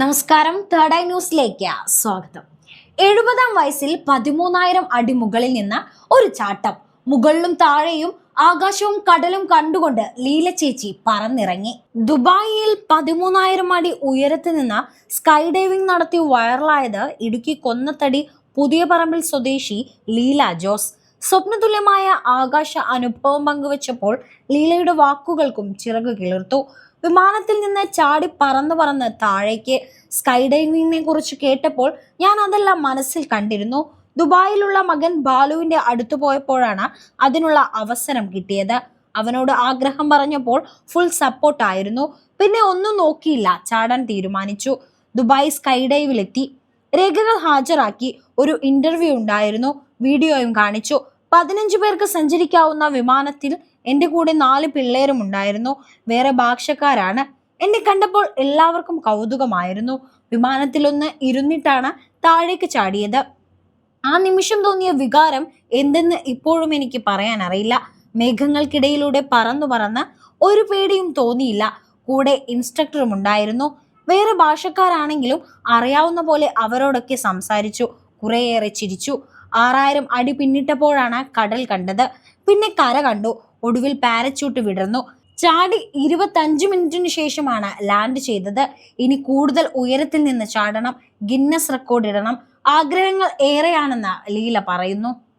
നമസ്കാരം. Third eye ന്യൂസിലേക്ക് സ്വാഗതം. എഴുപതാം വയസ്സിൽ പതിമൂന്നായിരം അടി മുകളിൽ നിന്ന് ഒരു ചാട്ടം. മുകളിലും താഴെയും ആകാശവും കടലും കണ്ടുകൊണ്ട് ലീല ചേച്ചി പറന്നിറങ്ങി. ദുബായിൽ പതിമൂന്നായിരം അടി ഉയരത്തിൽ നിന്ന് സ്കൈ ഡൈവിംഗ് നടത്തി വൈറലായത് ഇടുക്കി കൊന്നത്തടി പുതിയ പറമ്പിൽ സ്വദേശി ലീല ജോസ്. സ്വപ്നതുല്യമായ ആകാശ അനുഭവം പങ്കുവച്ചപ്പോൾ ലീലയുടെ വാക്കുകൾക്കും ചിറക് കിളിർത്തു. വിമാനത്തിൽ നിന്ന് ചാടി പറന്ന് പറന്ന് താഴേക്ക് സ്കൈ ഡൈവിങ്ങിനെ കുറിച്ച് കേട്ടപ്പോൾ ഞാൻ അതെല്ലാം മനസ്സിൽ കണ്ടിരുന്നു. ദുബായിലുള്ള മകൻ ബാലുവിന്റെ അടുത്തു പോയപ്പോഴാണ് അതിനുള്ള അവസരം കിട്ടിയത്. അവനോട് ആഗ്രഹം പറഞ്ഞപ്പോൾ ഫുൾ സപ്പോർട്ടായിരുന്നു പിന്നെ ഒന്നും നോക്കിയില്ല. ചാടാൻ തീരുമാനിച്ചു. ദുബായ് സ്കൈ ഡൈവിലെത്തി രേഖകൾ ഹാജരാക്കി. ഒരു ഇന്റർവ്യൂ ഉണ്ടായിരുന്നു. വീഡിയോയും കാണിച്ചു. പതിനഞ്ച് പേർക്ക് സഞ്ചരിക്കാവുന്ന വിമാനത്തിൽ എന്റെ കൂടെ നാല് പിള്ളേരും ഉണ്ടായിരുന്നു. വേറെ ഭാഷക്കാരാണ്. എന്നെ കണ്ടപ്പോൾ എല്ലാവർക്കും കൗതുകമായിരുന്നു. വിമാനത്തിലൊന്ന് ഇരുന്നിട്ടാണ് താഴേക്ക് ചാടിയത്. ആ നിമിഷം തോന്നിയ വികാരം എന്തെന്ന് ഇപ്പോഴും എനിക്ക് പറയാൻ അറിയില്ല. മേഘങ്ങൾക്കിടയിലൂടെ പറന്നു പറന്ന് ഒരു പേടിയും തോന്നിയില്ല. കൂടെ ഇൻസ്ട്രക്ടറും ഉണ്ടായിരുന്നു. വേറെ ഭാഷക്കാരാണെങ്കിലും അറിയാവുന്ന പോലെ അവരോടൊക്കെ സംസാരിച്ചു. കുറേയേറെ ചിരിച്ചു. ആറായിരം അടി പിന്നിട്ടപ്പോഴാണ് കടൽ കണ്ടത്. പിന്നെ കര കണ്ടു. ഒടുവിൽ പാരച്യൂട്ട് വിടർന്നു. ചാടി ഇരുപത്തഞ്ച് മിനിറ്റിന് ശേഷമാണ് ലാൻഡ് ചെയ്തത്. ഇനി കൂടുതൽ ഉയരത്തിൽ നിന്ന് ചാടണം. ഗിന്നസ് റെക്കോർഡ് ഇടണം. ആഗ്രഹങ്ങൾ ഏറെയാണെന്ന് ലീല പറയുന്നു.